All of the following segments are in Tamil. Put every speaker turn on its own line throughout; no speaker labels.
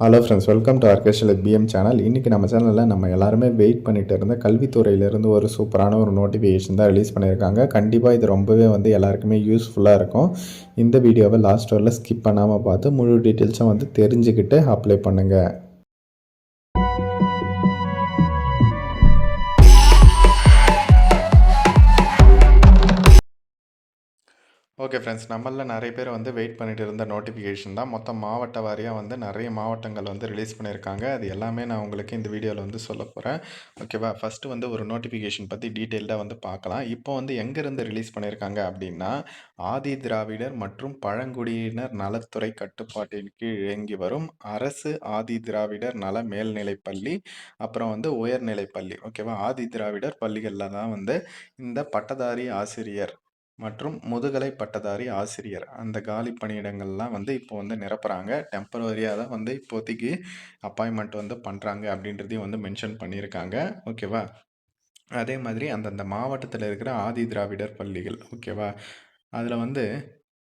Hello friends welcome to orchestral PM channel இன்றைக்கி நம்ம சேனலில் நம்ம எல்லாருமே வெயிட் பண்ணிட்டு இருந்த கல்வித்துறையிலேருந்து ஒரு சூப்பரான ஒரு நோட்டிஃபிகேஷன் தான் ரிலீஸ் பண்ணியிருக்காங்க. கண்டிப்பாக இது ரொம்பவே வந்து எல்லாருக்குமே யூஸ்ஃபுல்லாக இருக்கும். இந்த வீடியோவை லாஸ்ட் வரல ஸ்கிப் பண்ணாமல் பார்த்து முழு டீட்டெயில்ஸும் வந்து தெரிஞ்சுக்கிட்டு அப்ளை பண்ணுங்கள் ஓகே ஃப்ரெண்ட்ஸ் நம்மளில் நிறைய பேர் வந்து வெயிட் பண்ணிட்டு இருந்த நோட்டிஃபிகேஷன் தான். மொத்தம் மாவட்ட வாரியாக வந்து நிறைய மாவட்டங்கள் வந்து ரிலீஸ் பண்ணியிருக்காங்க. அது எல்லாமே நான் உங்களுக்கு இந்த வீடியோவில் வந்து சொல்ல போகிறேன் ஓகேவா ஃபஸ்ட்டு வந்து ஒரு நோட்டிஃபிகேஷன் பற்றி டீட்டெயில்டாக வந்து பார்க்கலாம். இப்போ வந்து எங்கேருந்து ரிலீஸ் பண்ணியிருக்காங்க அப்படின்னா ஆதி திராவிடர் மற்றும் பழங்குடியினர் நலத்துறை கட்டுப்பாட்டின் கீழ் இயங்கி வரும் அரசு ஆதி திராவிடர் நல மேல்நிலைப்பள்ளி அப்புறம் வந்து உயர்நிலைப்பள்ளி ஓகேவா ஆதி திராவிடர் பள்ளிகளில் தான் வந்து இந்த பட்டதாரி ஆசிரியர் மற்றும் முதுகலை பட்டதாரி ஆசிரியர். அந்த காலி பணியிடங்கள்லாம் வந்து இப்போ வந்து நிரப்புறாங்க. டெம்பரவரியாக தான் வந்து இப்போதைக்கு அப்பாயின்மெண்ட் வந்து பண்ணுறாங்க அப்படின்றதையும் வந்து மென்ஷன் பண்ணியிருக்காங்க. ஓகேவா? அதே மாதிரி அந்தந்த மாவட்டத்தில் இருக்கிற ஆதி திராவிடர் பள்ளிகள். ஓகேவா? அதில் வந்து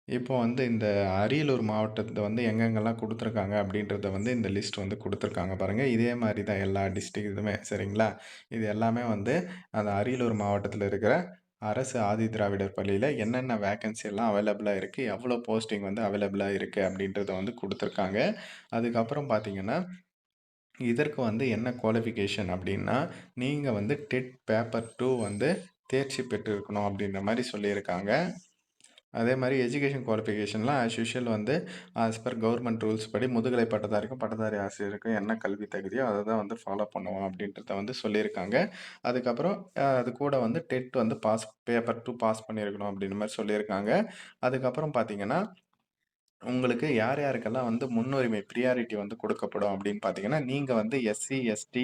இப்போ வந்து இந்த அரியலூர் மாவட்டத்தை வந்து எங்கெங்கெல்லாம் கொடுத்துருக்காங்க அப்படின்றத வந்து இந்த லிஸ்ட் வந்து கொடுத்துருக்காங்க பாருங்கள் இதே மாதிரி தான் எல்லா டிஸ்ட்ரிக் இதுவுமே சரிங்களா? இது எல்லாமே வந்து அந்த அரியலூர் மாவட்டத்தில் இருக்கிற அரசு ஆதி திராவிடர் பள்ளியில் என்னென்ன வேக்கன்சி எல்லாம் அவைலபிளாக இருக்குது எவ்வளோ போஸ்டிங் வந்து அவைலபிளாக இருக்குது அப்படின்றத வந்து கொடுத்துருக்காங்க. அதுக்கப்புறம் பார்த்தீங்கன்னா இதற்கு வந்து என்ன குவாலிஃபிகேஷன் அப்படின்னா நீங்கள் வந்து டெட் பேப்பர் டூ வந்து தேர்ச்சி பெற்றிருக்கணும் அப்படின்ற மாதிரி சொல்லியிருக்காங்க. அதே மாதிரி எஜுகேஷன் குவாலிஃபிகேஷன்லாம் ஆஸ் யூஷுவல் வந்து ஆஸ் பர் கவர்மெண்ட் ரூல்ஸ் படி முதுகலை பட்டதாரிக்கும் பட்டதாரி ஆசிரியருக்கும் என்ன கல்வி தகுதியோ அதை தான் வந்து ஃபாலோ பண்ணுவோம் அப்படின்றத வந்து சொல்லியிருக்காங்க. அதுக்கப்புறம் அது கூட வந்து டெட் வந்து பாஸ் பேப்பர் டூ பாஸ் பண்ணியிருக்கணும் அப்படின்ற மாதிரி சொல்லியிருக்காங்க. அதுக்கப்புறம் பார்த்தீங்கன்னா உங்களுக்கு யார் யாருக்கெல்லாம் வந்து முன்னுரிமை ப்ரியாரிட்டி வந்து கொடுக்கப்படும் அப்படின்னு பார்த்தீங்கன்னா நீங்கள் வந்து எஸ்சி எஸ்டி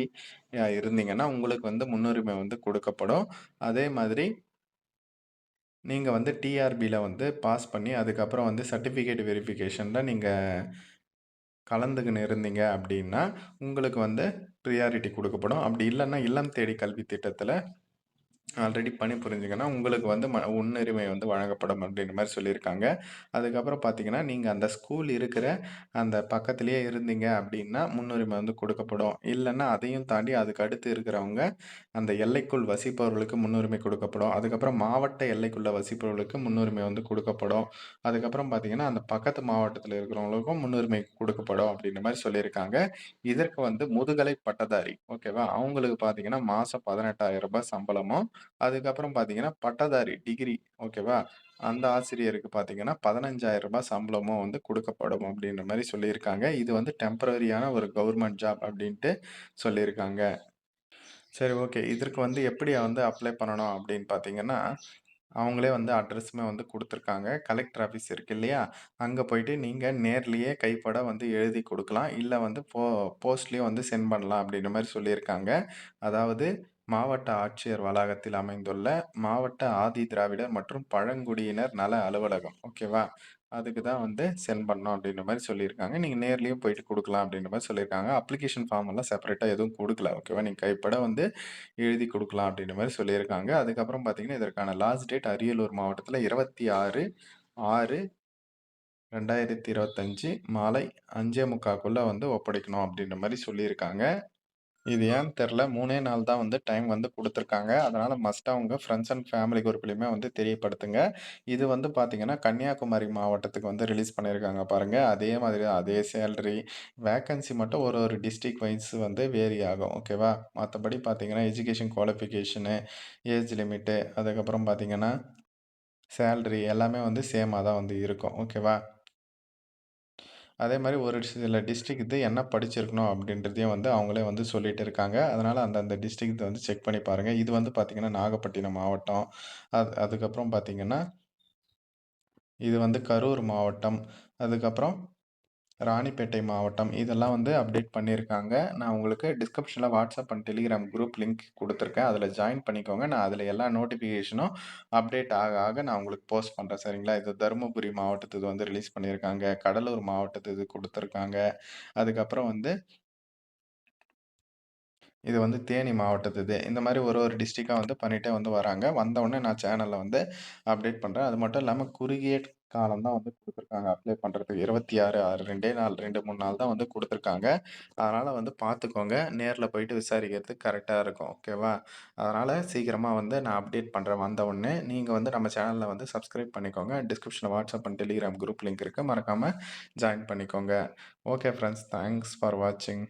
இருந்தீங்கன்னா உங்களுக்கு வந்து முன்னுரிமை வந்து கொடுக்கப்படும். அதே மாதிரி நீங்கள் வந்து டிஆர்பியில் வந்து பாஸ் பண்ணி அதுக்கப்புறம் வந்து சர்டிஃபிகேட் வெரிஃபிகேஷனில் நீங்கள் கலந்துக்கின்னு இருந்தீங்க அப்படின்னா உங்களுக்கு வந்து ப்ரியாரிட்டி கொடுக்கப்படும். அப்படி இல்லைன்னா இல்லம் தேடி கல்வி திட்டத்தில் ஆல்ரெடி பணி புரிஞ்சுங்கன்னா உங்களுக்கு வந்து ம முன்னுரிமை வந்து வழங்கப்படும் அப்படின்ற மாதிரி சொல்லியிருக்காங்க. அதுக்கப்புறம் பார்த்தீங்கன்னா நீங்கள் அந்த ஸ்கூல் இருக்கிற அந்த பக்கத்துலேயே இருந்தீங்க அப்படின்னா முன்னுரிமை வந்து கொடுக்கப்படும். இல்லைன்னா அதையும் தாண்டி அதுக்கு அடுத்து இருக்கிறவங்க அந்த எல்லைக்குள் வசிப்பவர்களுக்கு முன்னுரிமை கொடுக்கப்படும். அதுக்கப்புறம் மாவட்ட எல்லைக்குள்ள வசிப்பவர்களுக்கு முன்னுரிமை வந்து கொடுக்கப்படும். அதுக்கப்புறம் பார்த்தீங்கன்னா அந்த பக்கத்து மாவட்டத்தில் இருக்கிறவங்களுக்கும் முன்னுரிமை கொடுக்கப்படும் அப்படின்ற மாதிரி சொல்லியிருக்காங்க. இதற்கு வந்து முதுகலை பட்டதாரி ஓகேவா? அவங்களுக்கு பார்த்தீங்கன்னா மாதம் பதினெட்டாயிரம் ரூபாய் சம்பளமும் அதுக்கப்புறம் பார்த்தீங்கன்னா பட்டதாரி டிகிரி ஓகேவா அந்த ஆசிரியருக்கு பார்த்தீங்கன்னா பதினஞ்சாயிரம் ரூபாய் சம்பளமும் வந்து கொடுக்கப்படும் அப்படின்ற மாதிரி சொல்லியிருக்காங்க. இது வந்து டெம்பரரியான ஒரு கவர்மெண்ட் ஜாப் அப்படின்ட்டு சொல்லியிருக்காங்க. சரி ஓகே இதற்கு வந்து எப்படி வந்து அப்ளை பண்ணணும் அப்படின்னு பார்த்தீங்கன்னா அவங்களே வந்து அட்ரஸுமே வந்து கொடுத்துருக்காங்க. கலெக்டர் ஆஃபீஸ் இருக்கு இல்லையா? அங்கே போயிட்டு நீங்கள் நேர்லேயே கைப்பட வந்து எழுதி கொடுக்கலாம். இல்லை வந்து போ போஸ்ட்லேயும் வந்து சென்ட் பண்ணலாம் அப்படின்ற மாதிரி சொல்லியிருக்காங்க. அதாவது மாவட்ட ஆட்சியர் வளாகத்தில் அமைந்துள்ள மாவட்ட ஆதி திராவிடர் மற்றும் பழங்குடியினர் நல அலுவலகம். ஓகேவா? அதுக்கு தான் வந்து சென்ட் பண்ணோம் அப்படின்ற மாதிரி சொல்லியிருக்காங்க. நீங்கள் நேர்லேயும் போயிட்டு கொடுக்கலாம் அப்படின்ற மாதிரி சொல்லியிருக்காங்க. அப்ளிகேஷன் ஃபார்ம் எல்லாம் செப்பரேட்டாக எதுவும் கொடுக்கல ஓகேவா நீங்கள் கைப்பட வந்து எழுதி கொடுக்கலாம் அப்படின்ற மாதிரி சொல்லியிருக்காங்க. அதுக்கப்புறம் பார்த்தீங்கன்னா இதற்கான லாஸ்ட் டேட் அரியலூர் மாவட்டத்தில் இருபத்தி ஆறு ஆறு ரெண்டாயிரத்தி இருபத்தஞ்சி மாலை அஞ்சே முக்காக்குள்ளே வந்து ஒப்படைக்கணும் அப்படின்ற மாதிரி சொல்லியிருக்காங்க. இது ஏன்னு தெரில. மூணே நாள் தான் வந்து டைம் வந்து கொடுத்துருக்காங்க. அதனால் மஸ்ட்டாக உங்கள் ஃப்ரெண்ட்ஸ் அண்ட் ஃபேமிலி குரூப்லேயுமே வந்து தெரியப்படுத்துங்க. இது வந்து பார்த்தீங்கன்னா கன்னியாகுமரி மாவட்டத்துக்கு வந்து ரிலீஸ் பண்ணியிருக்காங்க பாருங்கள் அதே மாதிரி அதே சேலரி. வேக்கன்சி மட்டும் ஒரு ஒரு டிஸ்ட்ரிக் வைஸ் வந்து வேரி ஆகும். ஓகேவா? மற்றபடி பார்த்தீங்கன்னா எஜுகேஷன் குவாலிஃபிகேஷனு ஏஜ் லிமிட்டு அதுக்கப்புறம் பார்த்தீங்கன்னா சேல்ரி எல்லாமே வந்து சேமாக தான் வந்து இருக்கும். ஓகேவா? அதே மாதிரி ஒரு சில டிஸ்ட்ரிக் இது என்ன படிச்சிருக்கணும் அப்படின்றதையும் வந்து அவங்களே வந்து சொல்லிட்டு இருக்காங்க. அதனால் அந்தந்த டிஸ்ட்ரிக்ட் வந்து செக் பண்ணி பாருங்கள் இது வந்து பார்த்திங்கன்னா நாகப்பட்டினம் மாவட்டம். அது அதுக்கப்புறம் பார்த்திங்கன்னா இது வந்து கரூர் மாவட்டம். அதுக்கப்புறம் ராணிப்பேட்டை மாவட்டம். இதெல்லாம் வந்து அப்டேட் பண்ணியிருக்காங்க நான் உங்களுக்கு டிஸ்கிரிப்ஷனில் WhatsApp and Telegram group link கொடுத்துருக்கேன். அதில் ஜாயின் பண்ணிக்கோங்க. நான் அதில் எல்லா நோட்டிஃபிகேஷனும் அப்டேட் ஆக ஆக நான் உங்களுக்கு போஸ்ட் பண்ணுறேன் சரிங்களா? இது தருமபுரி மாவட்டத்துக்கு வந்து ரிலீஸ் பண்ணியிருக்காங்க கடலூர் மாவட்டத்துக்கு கொடுத்துருக்காங்க. அதுக்கப்புறம் வந்து இது வந்து தேனி மாவட்டத்து இந்த மாதிரி ஒரு ஒரு டிஸ்ட்ரிக்டாக வந்து பண்ணிகிட்டே வந்து வராங்க. வந்தவுடனே நான் சேனலில் வந்து அப்டேட் பண்ணுறேன் அது மட்டும் இல்லாமல் குறுகிய காலம் தான் வந்து கொடுத்துருக்காங்க அப்ளை பண்ணுறதுக்கு இருபத்தி ஆறு ஆறு ரெண்டே நாள் 2, 3 நாள் தான் வந்து கொடுத்துருக்காங்க அதனால் வந்து பார்த்துக்கோங்க. நேரில் போயிட்டு விசாரிக்கிறதுக்கு கரெக்டாக இருக்கும். ஓகேவா? அதனால் சீக்கிரமாக வந்து நான் அப்டேட் பண்ணுறேன் வந்த உடனே. வந்து நம்ம சேனலில் வந்து சப்ஸ்கிரைப் பண்ணிக்கோங்க. டிஸ்கிரிப்ஷனில் WhatsApp and Telegram group link இருக்குது மறக்காமல் ஜாயின் பண்ணிக்கோங்க. ஓகே ஃப்ரெண்ட்ஸ் தேங்க்ஸ் ஃபார் வாட்சிங்.